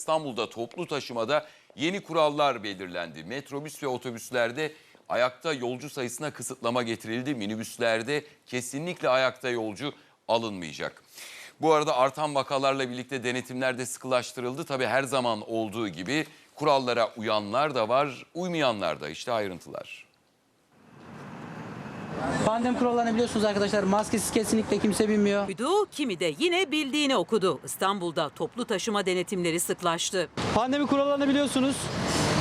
İstanbul'da toplu taşımada yeni kurallar belirlendi. Metrobüs ve otobüslerde ayakta yolcu sayısına kısıtlama getirildi. Minibüslerde kesinlikle ayakta yolcu alınmayacak. Bu arada artan vakalarla birlikte denetimler de sıkılaştırıldı. Tabii her zaman olduğu gibi kurallara uyanlar da var, uymayanlar da. İşte ayrıntılar. Pandemi kurallarını biliyorsunuz arkadaşlar. Maskesiz kesinlikle kimse binmiyor. Okudu, kimi de yine bildiğini okudu. İstanbul'da toplu taşıma denetimleri sıklaştı. Pandemi kurallarını biliyorsunuz.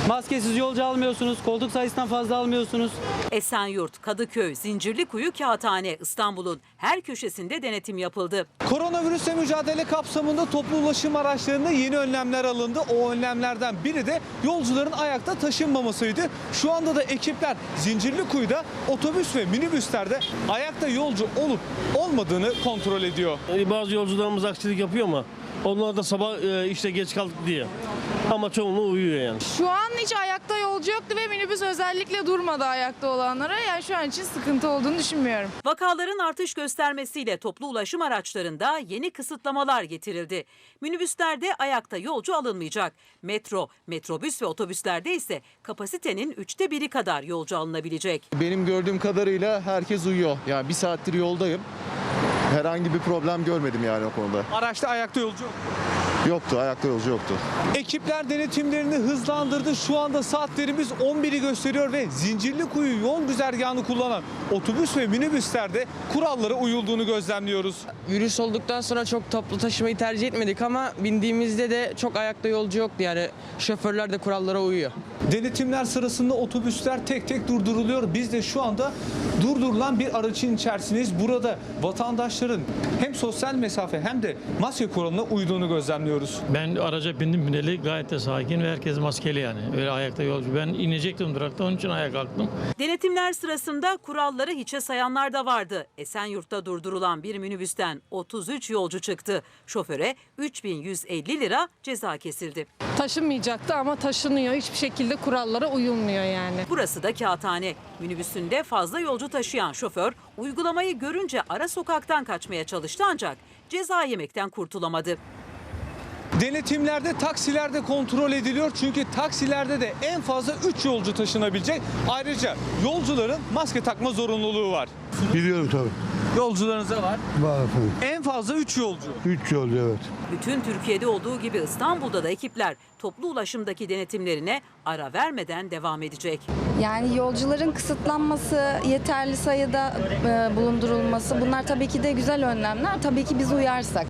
Maskesiz yolcu almıyorsunuz. Koltuk sayısından fazla almıyorsunuz. Esenyurt, Kadıköy, Zincirlikuyu, Kağıthane, İstanbul'un her köşesinde denetim yapıldı. Koronavirüsle mücadele kapsamında toplu ulaşım araçlarında yeni önlemler alındı. O önlemlerden biri de yolcuların ayakta taşınmamasıydı. Şu anda da ekipler Zincirlikuyu'da otobüs ve minibüslerde ayakta yolcu olup olmadığını kontrol ediyor. E, Bazı yolcularımız aksilik yapıyor ama onlar da sabah e, işte geç kaldık diye. Ama çoğunluğu uyuyor yani. Şu an hiç ayakta yolcu yoktu ve minibüs özellikle durmadı ayakta olanlara. Yani şu an için sıkıntı olduğunu düşünmüyorum. Vakaların artış göstermesiyle toplu ulaşım araçlarında yeni kısıtlamalar getirildi. Minibüslerde ayakta yolcu alınmayacak. Metro, metrobüs ve otobüslerde ise kapasitenin üçte biri kadar yolcu alınabilecek. Benim gördüğüm kadarıyla herkes uyuyor. Yani bir saattir yoldayım. Herhangi bir problem görmedim yani o konuda. Araçta ayakta yolcu yok. Yoktu, ayakta yolcu yoktu. Ekipler denetimlerini hızlandırdı. Şu anda saatlerimiz 11'i gösteriyor ve Zincirlikuyu yol güzergahını kullanan otobüs ve minibüslerde kurallara uyulduğunu gözlemliyoruz. Virüs olduktan sonra çok toplu taşımayı tercih etmedik ama bindiğimizde de çok ayakta yolcu yoktu yani şoförler de kurallara uyuyor. Denetimler sırasında otobüsler tek tek durduruluyor. Biz de şu anda durdurulan bir aracın içerisindeyiz. Burada vatandaşların hem sosyal mesafe hem de maske kuralına uyduğunu gözlemliyoruz. Ben araca bindim bineli gayet de sakin ve herkes maskeli yani. Öyle ayakta yolcu. Ben inecektim durakta onun için ayağa kalktım. Denetimler sırasında kuralları hiçe sayanlar da vardı. Esenyurt'ta durdurulan bir minibüsten 33 yolcu çıktı. Şoföre 3150 lira ceza kesildi. Taşınmayacaktı ama taşınıyor. Hiçbir şekilde kurallara uyulmuyor yani. Burası da kağıthane. Minibüsünde fazla yolcu taşıyan şoför uygulamayı görünce ara sokaktan kaçmaya çalıştı ancak ceza yemekten kurtulamadı. Denetimlerde taksilerde kontrol ediliyor. Çünkü taksilerde de en fazla 3 yolcu taşınabilecek. Ayrıca yolcuların maske takma zorunluluğu var. Biliyorum tabii. Yolcularınıza var. Var efendim. En fazla 3 yolcu. Üç yolcu evet. Bütün Türkiye'de olduğu gibi İstanbul'da da ekipler toplu ulaşımdaki denetimlerine ara vermeden devam edecek. Yani yolcuların kısıtlanması, yeterli sayıda e, bulundurulması bunlar tabii ki de güzel önlemler. Tabii ki biz uyarsak.